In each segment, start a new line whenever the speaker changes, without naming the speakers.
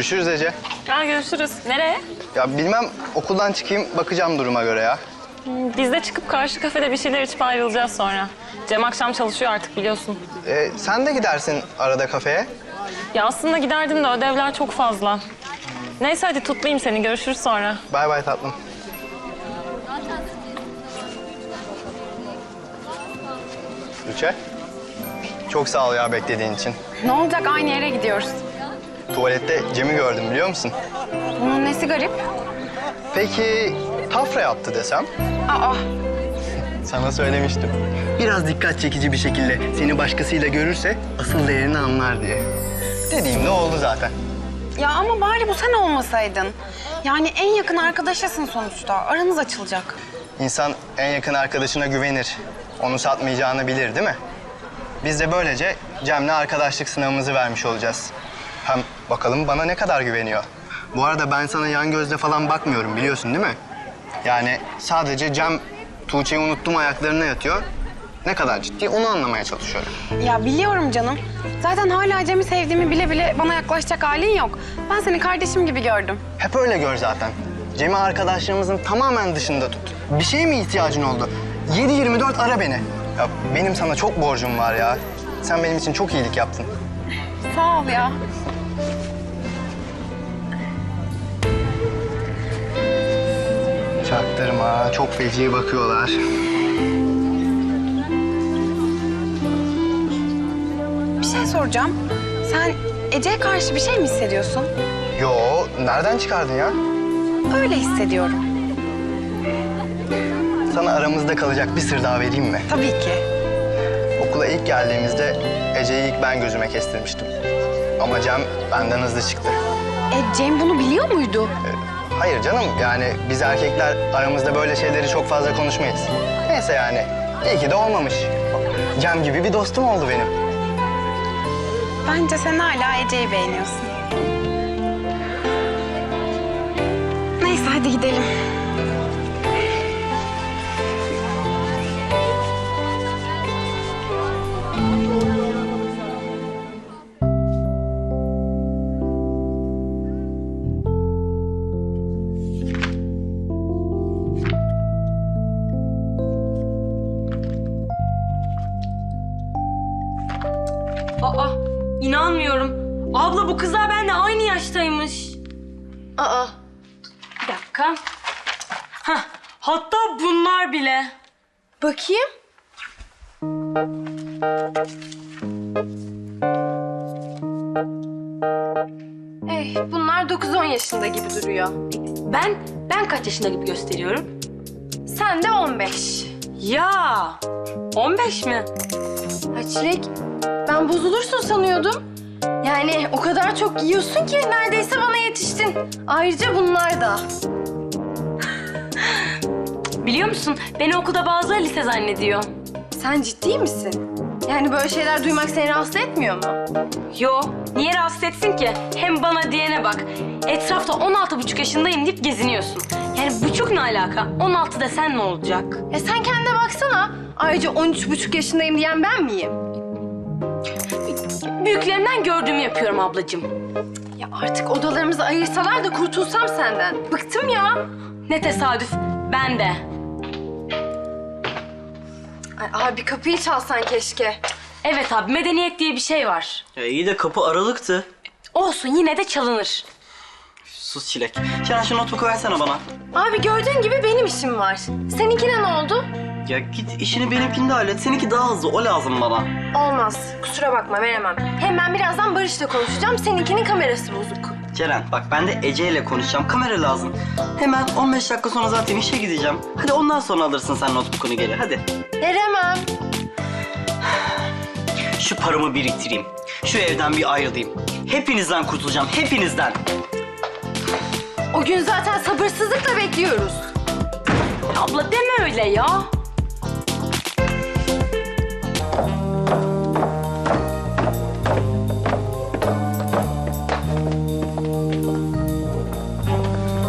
Görüşürüz Ece.
Ha, görüşürüz. Nereye?
Ya bilmem okuldan çıkayım bakacağım duruma göre ya.
Hmm, Biz de çıkıp karşı kafede bir şeyler içip ayrılacağız sonra. Cem akşam çalışıyor artık biliyorsun.
Ee, sen de gidersin arada kafeye.
Ya aslında giderdim de ödevler çok fazla. Neyse hadi tutmayayım seni. Görüşürüz sonra.
Bay bay tatlım. Tuğçe. Çok sağ ol ya beklediğin için.
Ne olacak aynı yere gidiyoruz.
Tuvalette Cem'i gördüm biliyor musun?
Bunun nesi garip?
Peki tafra yaptı desem?
Aa
Sana söylemiştim. Biraz dikkat çekici bir şekilde seni başkasıyla görürse asıl değerini anlar diye. Dediğim de oldu zaten.
ya ama bari bu sen olmasaydın. Yani en yakın arkadaşısın sonuçta. Aranız açılacak.
İnsan en yakın arkadaşına güvenir. Onu satmayacağını bilir değil mi? Biz de böylece Cem'le arkadaşlık sınavımızı vermiş olacağız. Hem bakalım bana ne kadar güveniyor. Bu arada ben sana yan gözle falan bakmıyorum biliyorsun değil mi? Yani sadece Cem Tuğçe'yi unuttum ayaklarına yatıyor. Ne kadar ciddi onu anlamaya çalışıyorum.
Ya biliyorum canım. Zaten hala Cem'i sevdiğimi bile bile bana yaklaşacak halin yok. Ben seni kardeşim gibi gördüm.
Hep öyle gör zaten. Cem'i arkadaşlarımızın tamamen dışında tut. Bir şeye mi ihtiyacın oldu? 7-24 ara beni. Ya benim sana çok borcum var ya. Sen benim için çok iyilik yaptın.
Sağ ol ya.
Çaktırma, çok feci bakıyorlar.
Bir şey soracağım. Sen Ece'ye karşı bir şey mi hissediyorsun?
Yo, nereden çıkardın ya?
Öyle hissediyorum.
Sana aramızda kalacak bir sır daha vereyim mi?
Tabii ki.
Okula ilk geldiğimizde Ece'yi ilk ben gözüme kestirmiştim. Ama Cem benden hızlı çıktı.
E Cem bunu biliyor muydu?
Hayır canım, yani biz erkekler aramızda böyle şeyleri çok fazla konuşmayız. Neyse yani, iyi ki de olmamış. Cem gibi bir dostum oldu benim.
Bence sen hala Ece'yi beğeniyorsun. Neyse hadi gidelim.
Gösteriyorum?
Sen de 15.
Ya, 15 mi?
Ha ben bozulursun sanıyordum. Yani o kadar çok yiyorsun ki neredeyse bana yetiştin. Ayrıca bunlar da.
Biliyor musun, beni okulda bazıları lise zannediyor.
Sen ciddi misin? Yani böyle şeyler duymak seni rahatsız etmiyor mu?
Yo, niye rahatsız etsin ki? Hem bana diyene bak. Etrafta 16 buçuk yaşındayım deyip geziniyorsun. Yani buçuk ne alaka? 16 desen ne olacak?
Ya sen kendine baksana. Ayrıca 13 buçuk yaşındayım diyen ben miyim?
Büyüklerimden gördüğümü yapıyorum ablacığım.
Ya artık odalarımızı ayırsalar da kurtulsam senden. Bıktım ya.
Ne tesadüf, ben de.
Ay, abi kapıyı çalsan keşke.
Evet abi, medeniyet diye bir şey var.
Ya iyi de kapı aralıktı.
Olsun, yine de çalınır.
Sus Çilek. Ceren şu notebook'u versene bana.
Abi gördüğün gibi benim işim var. Seninkine ne oldu?
Ya git işini benimkinde hallet. Seninki daha hızlı. O lazım bana.
Olmaz. Kusura bakma veremem. Hem ben birazdan Barış'la konuşacağım. Seninkinin kamerası bozuk.
Ceren bak ben de Ece ile konuşacağım. Kamera lazım. Hemen 15 dakika sonra zaten işe gideceğim. Hadi ondan sonra alırsın sen notebook'unu geri. Hadi.
Veremem.
Şu paramı biriktireyim. Şu evden bir ayrılayım. Hepinizden kurtulacağım. Hepinizden.
O gün zaten sabırsızlıkla bekliyoruz.
Abla deme öyle ya.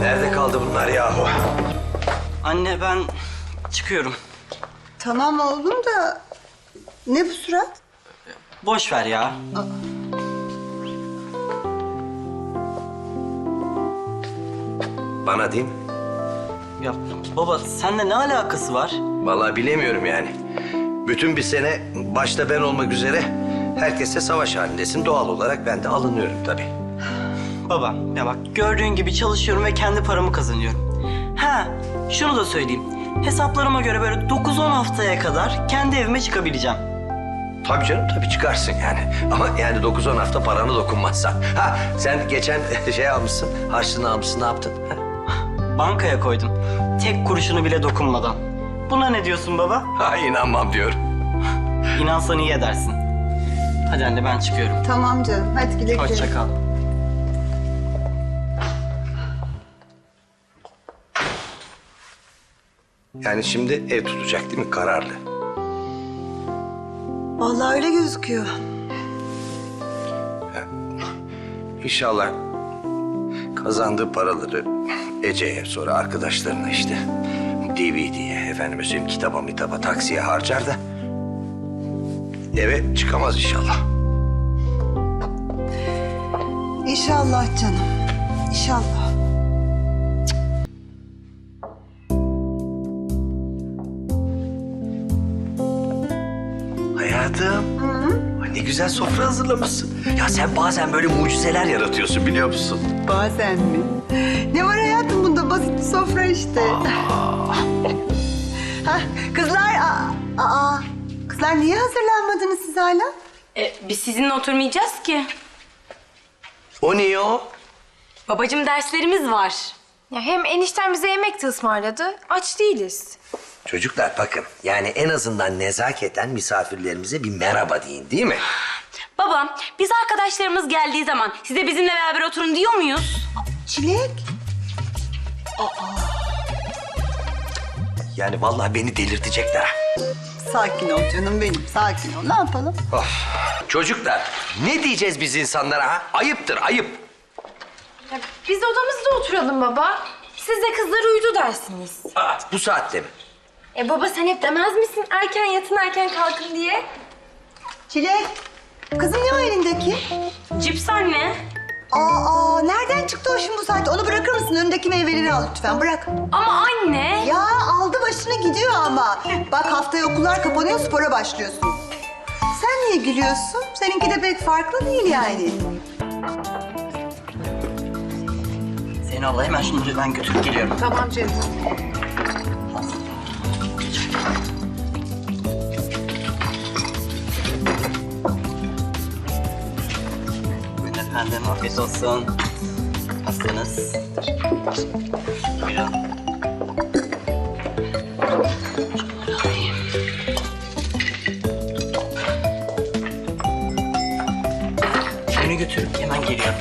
Nerede kaldı bunlar yahu?
Anne ben çıkıyorum.
Tamam oğlum da ne bu surat?
Boş ver ya.
Bana değil mi?
Ya baba seninle ne alakası var?
Vallahi bilemiyorum yani. Bütün bir sene başta ben olmak üzere herkese savaş halindesin. Doğal olarak ben de alınıyorum tabii.
Baba ya bak gördüğün gibi çalışıyorum ve kendi paramı kazanıyorum. Ha şunu da söyleyeyim. Hesaplarıma göre böyle 9-10 haftaya kadar kendi evime çıkabileceğim.
Tabii canım tabii çıkarsın yani. Ama yani 9-10 hafta paranı dokunmazsan. Ha sen geçen şey almışsın, harçlığını almışsın ne yaptın? Ha?
Bankaya koydum. Tek kuruşunu bile dokunmadan. Buna ne diyorsun baba?
Ha inanmam diyorum.
İnansan iyi edersin. Hadi anne ben çıkıyorum.
Tamam canım. Hadi güle güle.
Hoşça kal.
Yani şimdi ev tutacak değil mi? Kararlı.
Vallahi öyle gözüküyor.
İnşallah kazandığı paraları Ece'ye sonra arkadaşlarına işte DVD'ye, efendim söyleyeyim kitaba mitaba, taksiye harcar da eve çıkamaz inşallah.
İnşallah canım. İnşallah.
Hayatım. Ay ne güzel sofra hazırlamışsın. Ya sen bazen böyle mucizeler yaratıyorsun biliyor musun?
Bazen mi? Ne var bir sofra işte. Hah, kızlar, aa, aa, kızlar niye hazırlanmadınız siz hala?
E, biz sizinle oturmayacağız ki.
O niye o?
Babacığım derslerimiz var.
Ya hem enişten bize yemek de ısmarladı. Aç değiliz.
Çocuklar bakın yani en azından nezaketen misafirlerimize bir merhaba deyin değil mi?
Baba, biz arkadaşlarımız geldiği zaman size bizimle beraber oturun diyor muyuz?
Çilek.
Yani vallahi beni delirtecekler. ha.
Sakin ol canım benim, sakin ol. Ne yapalım?
Çocuklar ne diyeceğiz biz insanlara ha? Ayıptır ayıp.
Ya biz odamızda oturalım baba. Siz de kızlar uyudu dersiniz.
Aa, bu saatte mi?
E baba sen hep demez misin erken yatın erken kalkın diye?
Çilek. Kızım ne o elindeki?
Cips anne.
Aa, nereden çıktı o şimdi bu saatte? Onu bırakır mısın? Önündeki meyveleri al lütfen, bırak.
Ama anne.
Ya aldı başını gidiyor ama. Bak haftaya okullar kapanıyor, spora başlıyorsun. Sen niye gülüyorsun? Seninki de pek farklı değil yani.
Seni Allah hemen şunları ben götürüp geliyorum.
Tamam canım.
Efendim, afiyet olsun. Hastanız. Buyurun. Beni götürüp hemen geliyorum.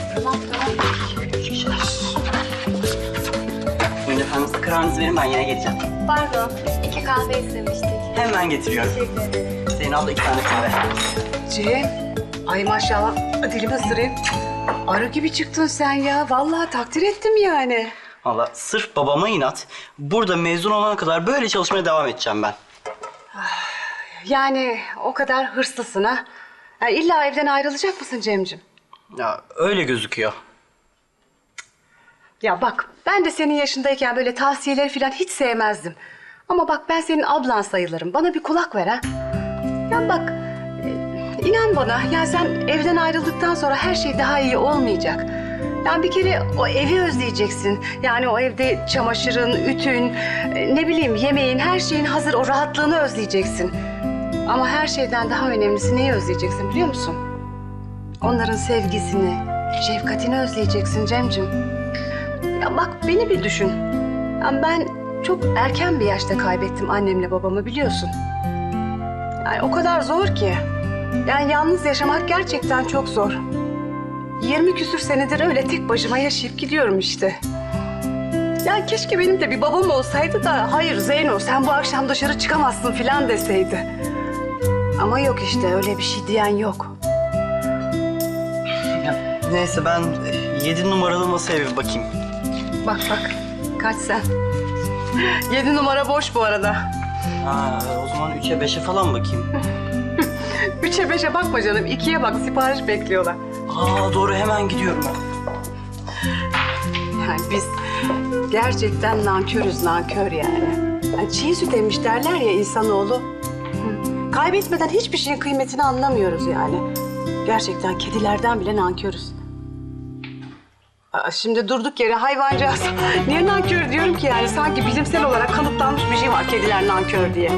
Size kararınızı verin ben yine geleceğim.
Pardon. iki kahve istemiştik.
Hemen getiriyorum. Zeynep abla iki tane kahve.
Cem, ay maşallah dilimi ısırayım. Arı gibi çıktın sen ya. Vallahi takdir ettim yani.
Valla sırf babama inat. Burada mezun olana kadar böyle çalışmaya devam edeceğim ben.
Yani o kadar hırslısın ha. Ya illa evden ayrılacak mısın Cemcim?
Ya öyle gözüküyor.
Ya bak ben de senin yaşındayken böyle tavsiyeleri falan hiç sevmezdim. Ama bak ben senin ablan sayılırım. Bana bir kulak ver ha. Ya bak inan bana ya sen evden ayrıldıktan sonra her şey daha iyi olmayacak. Yani bir kere o evi özleyeceksin. Yani o evde çamaşırın, ütün, e, ne bileyim yemeğin, her şeyin hazır o rahatlığını özleyeceksin. Ama her şeyden daha önemlisi neyi özleyeceksin biliyor musun? Onların sevgisini, şefkatini özleyeceksin Cemcim. Ya bak beni bir düşün. Ya ben çok erken bir yaşta kaybettim annemle babamı biliyorsun. Yani o kadar zor ki. Yani yalnız yaşamak gerçekten çok zor. 20 küsür senedir öyle tek başıma yaşayıp gidiyorum işte. Ya keşke benim de bir babam olsaydı da hayır Zeyno sen bu akşam dışarı çıkamazsın filan deseydi. Ama yok işte öyle bir şey diyen yok.
Ya, neyse ben yedi numaralı masaya bir bakayım.
Bak bak kaç sen. Yedi numara boş bu arada.
Ha, o zaman üçe beşe falan bakayım.
Üçe beşe bakma canım. ikiye bak sipariş bekliyorlar.
Aa doğru hemen gidiyorum ben.
Yani biz Gerçekten nankörüz nankör yani. yani çiğ süt emmiş derler ya insanoğlu. Hı. Kaybetmeden hiçbir şeyin kıymetini anlamıyoruz yani. Gerçekten kedilerden bile nankörüz. Aa, şimdi durduk yere hayvancağız. Niye nankör diyorum ki yani? Sanki bilimsel olarak kanıtlanmış bir şey var kediler nankör diye.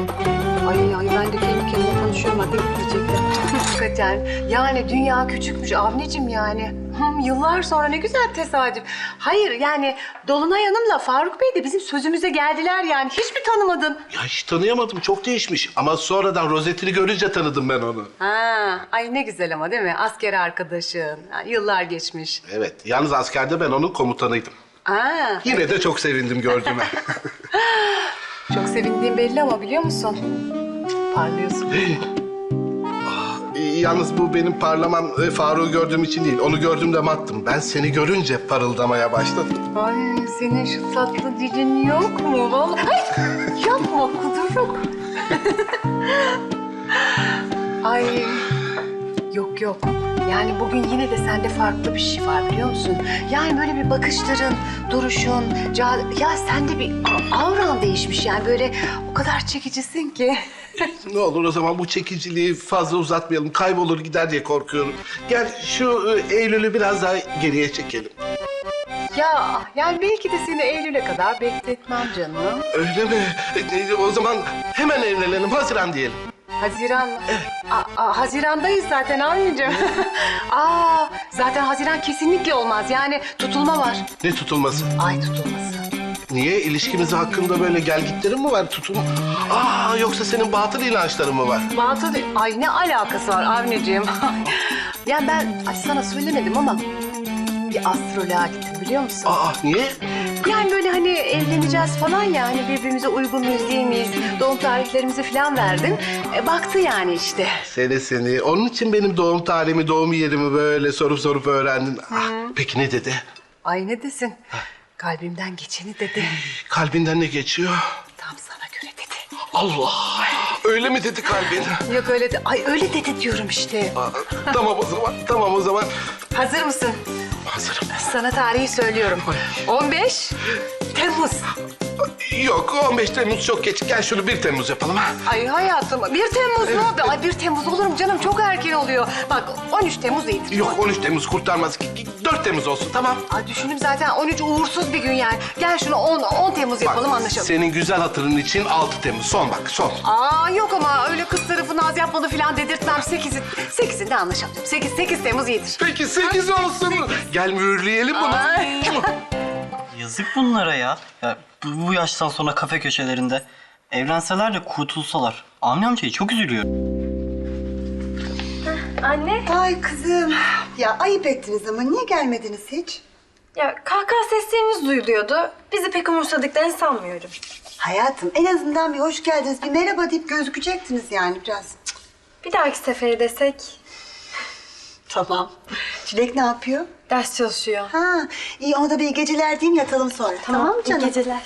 Ay ay ben de kendi kendime konuşuyorum hadi diyecekler. Hakikaten yani dünya küçükmüş Avni'cim yani. Hım, yıllar sonra ne güzel tesadüf. Hayır yani Dolunay Hanım'la Faruk Bey de bizim sözümüze geldiler yani. Hiç mi tanımadın?
Ya hiç tanıyamadım. Çok değişmiş. Ama sonradan rozetini görünce tanıdım ben onu.
Ha, ay ne güzel ama değil mi? Asker arkadaşın. Ha, yıllar geçmiş.
Evet. Yalnız askerde ben onun komutanıydım.
Aa,
Yine de çok sevindim gördüğüme.
çok sevindiğim belli ama biliyor musun? Parlıyorsun.
Yalnız bu benim parlamam e, Faruk'u gördüğüm için değil. Onu gördüğümde mattım. Ben seni görünce parıldamaya başladım.
Ay senin şu tatlı dilin yok mu? Vallahi Ay, yapma kuduruk. Ay yok yok. Yani bugün yine de sende farklı bir şey var biliyor musun? Yani böyle bir bakışların, duruşun, ya sende bir a- auran değişmiş yani böyle o kadar çekicisin ki.
Ne olur o zaman bu çekiciliği fazla uzatmayalım. Kaybolur gider diye korkuyorum. Gel şu e, Eylül'ü biraz daha geriye çekelim.
Ya yani belki de seni Eylül'e kadar bekletmem canım.
Öyle mi? E, O zaman hemen evlenelim. Haziran diyelim.
Haziran mı? Aa, Hazirandayız zaten anneciğim. Aa, zaten Haziran kesinlikle olmaz. Yani tutulma var.
Ne tutulması?
Ay tutulması.
Niye? İlişkimiz hakkında böyle gelgitlerin mi var? Tutun. Aa yoksa senin batıl inançların mı var?
Batıl, ay ne alakası var Avni'ciğim? yani ben ay sana söylemedim ama bir astroloğa gittim biliyor musun?
Aa niye?
Yani böyle hani evleneceğiz falan ya hani birbirimize uygun miyiz? Doğum tarihlerimizi falan verdim. E, baktı yani işte.
Seni seni. Onun için benim doğum tarihimi, doğum yerimi böyle sorup sorup öğrendin. Ah, peki ne dedi?
Ay ne desin? Kalbimden geçeni dedi.
Kalbinden ne geçiyor?
Tam sana göre dedi.
Allah! Öyle mi dedi kalbin?
Yok öyle de, ay öyle dedi diyorum işte.
Aa, tamam o zaman, tamam o zaman.
Hazır mısın?
Hazırım.
Sana tarihi söylüyorum. 15 Temmuz.
Yok 15 Temmuz çok geç. Gel şunu 1 Temmuz yapalım ha.
Ay hayatım 1 Temmuz mu? Ay 1 Temmuz olur mu canım? Çok erken oluyor. Bak 13 Temmuz iyidir.
Yok 13 Temmuz kurtarmaz. 4 Temmuz olsun tamam.
Ay düşündüm zaten 13 uğursuz bir gün yani. Gel şunu 10, 10 Temmuz yapalım anlaşalım.
Senin güzel hatırın için 6 Temmuz. Son bak son.
Aa yok ama öyle kız tarafı naz yapmadı falan dedirtmem. 8'i, 8'inde anlaşalım. 8, 8 Temmuz iyidir.
Peki 8 olsun. Gel mühürleyelim bunu.
Ay.
Yazık bunlara ya. ya bu, bu yaştan sonra kafe köşelerinde evlenseler de kurtulsalar. Avni amcayı çok üzülüyorum.
Anne,
Ay kızım. Ya ayıp ettiniz ama niye gelmediniz hiç?
ya kahkaha sesleriniz duyuluyordu. Bizi pek umursadıklarını sanmıyorum.
Hayatım en azından bir hoş geldiniz, bir merhaba deyip gözükecektiniz yani biraz. Cık,
Bir dahaki sefere desek
Tamam. Çilek ne yapıyor?
ders çalışıyor.
Ha, iyi ona da bir iyi geceler diyeyim yatalım sonra. Tamam, mı canım?
İyi geceler.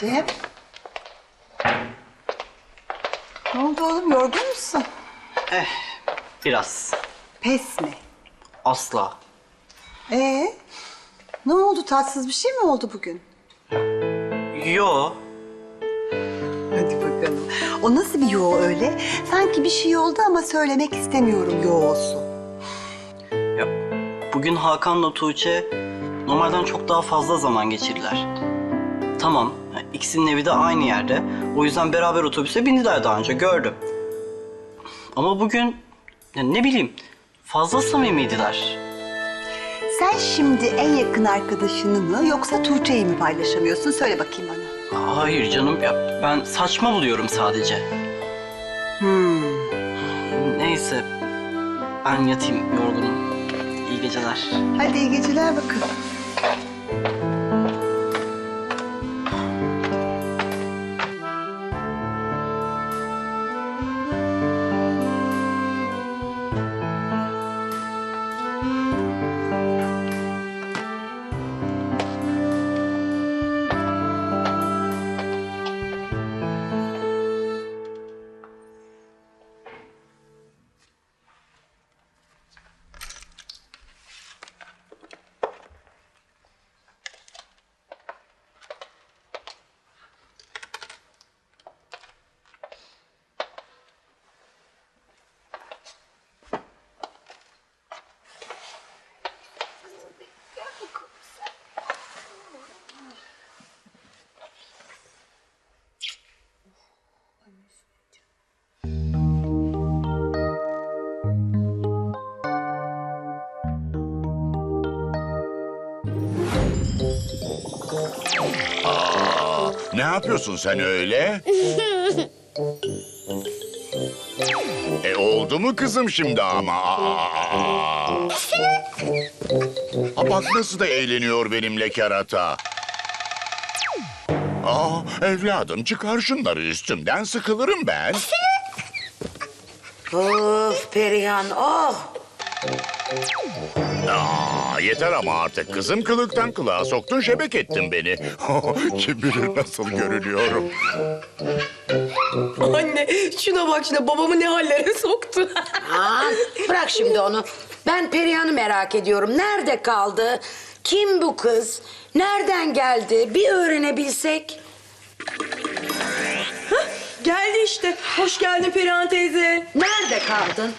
Cem. Ne oldu oğlum yorgun musun?
Biraz.
Pes mi?
Asla.
Ee, ne oldu tatsız bir şey mi oldu bugün?
Yo.
Hadi bakalım. O nasıl bir yo öyle? Sanki bir şey oldu ama söylemek istemiyorum yo olsun.
Ya, bugün Hakan'la Tuğçe normalden çok daha fazla zaman geçirdiler. Tamam, ikisinin evi de aynı yerde. O yüzden beraber otobüse bindiler daha önce, gördüm. Ama bugün, ya ne bileyim, fazla samimiydiler.
Sen şimdi en yakın arkadaşını mı yoksa Tuğçe'yi mi paylaşamıyorsun? Söyle bakayım bana.
Hayır canım, ya ben saçma buluyorum sadece.
Hmm.
Neyse, ben yatayım yorgunum. İyi geceler.
Hadi iyi geceler bakalım.
Yapıyorsun sen öyle? e oldu mu kızım şimdi ama? Aa! Bak nasıl da eğleniyor benimle kerata. Aa, evladım çıkar şunları üstümden sıkılırım ben.
Of Perihan oh.
Aa, yeter ama artık kızım kılıktan kılığa soktun şebek ettin beni. Kim bilir nasıl görünüyorum.
Anne şuna bak şuna babamı ne hallere soktu.
Aman bırak şimdi onu. Ben Perihan'ı merak ediyorum. Nerede kaldı? Kim bu kız? Nereden geldi? Bir öğrenebilsek.
Geldi işte. Hoş geldin Perihan teyze.
Nerede kaldın?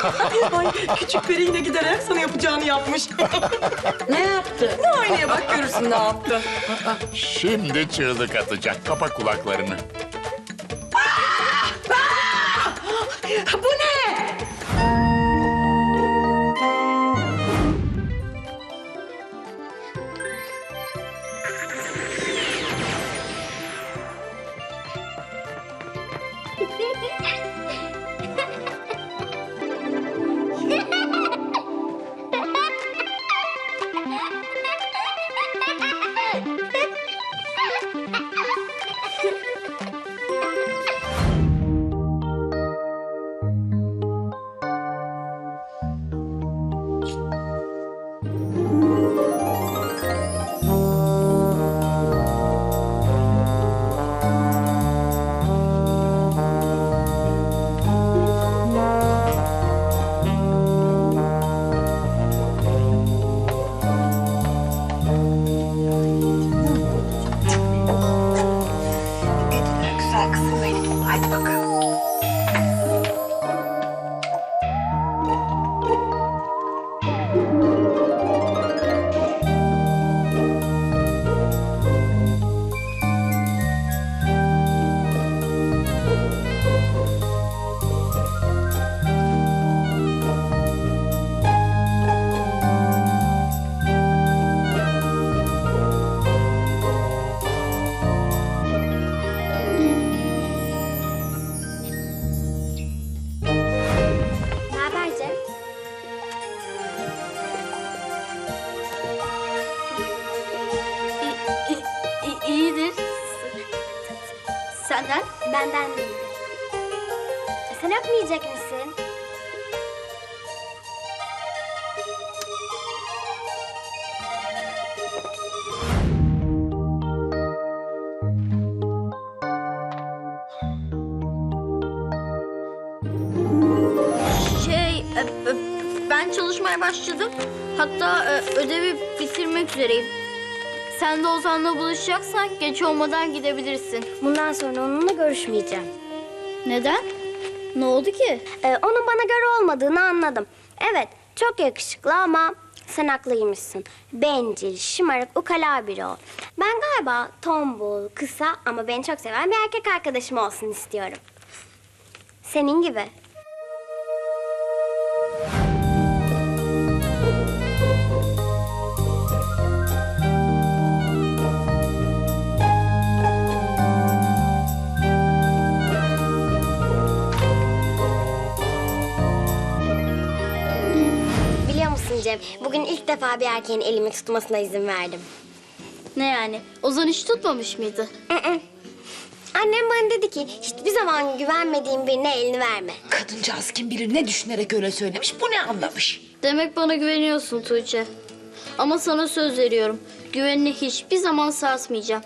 Ay küçük peri yine giderek sana yapacağını yapmış.
Ne yaptı?
Aynaya bak görürsün ne yaptı.
Şimdi çığlık atacak. Kapa kulaklarını.
Senden? Benden değil. Sen öpmeyecek misin?
Şey, e, e, ben çalışmaya başladım. Hatta e, ödevi bitirmek üzereyim. Sen de Ozan'la buluşacaksan geç olmadan gidebilirsin.
Bundan sonra onunla görüşmeyeceğim.
Neden? Ne oldu ki?
Ee, onun bana göre olmadığını anladım. Evet, çok yakışıklı ama sen haklıymışsın. Bencil, şımarık, ukala biri o. Ben galiba tombul, kısa ama beni çok seven bir erkek arkadaşım olsun istiyorum. Senin gibi. Cem, bugün ilk defa bir erkeğin elimi tutmasına izin verdim.
Ne yani? Ozan hiç tutmamış mıydı?
Annem bana dedi ki hiçbir zaman güvenmediğin birine elini verme.
Kadıncağız kim bilir ne düşünerek öyle söylemiş. Bu ne anlamış?
Demek bana güveniyorsun Tuğçe. Ama sana söz veriyorum. Güvenini hiçbir zaman sarsmayacağım.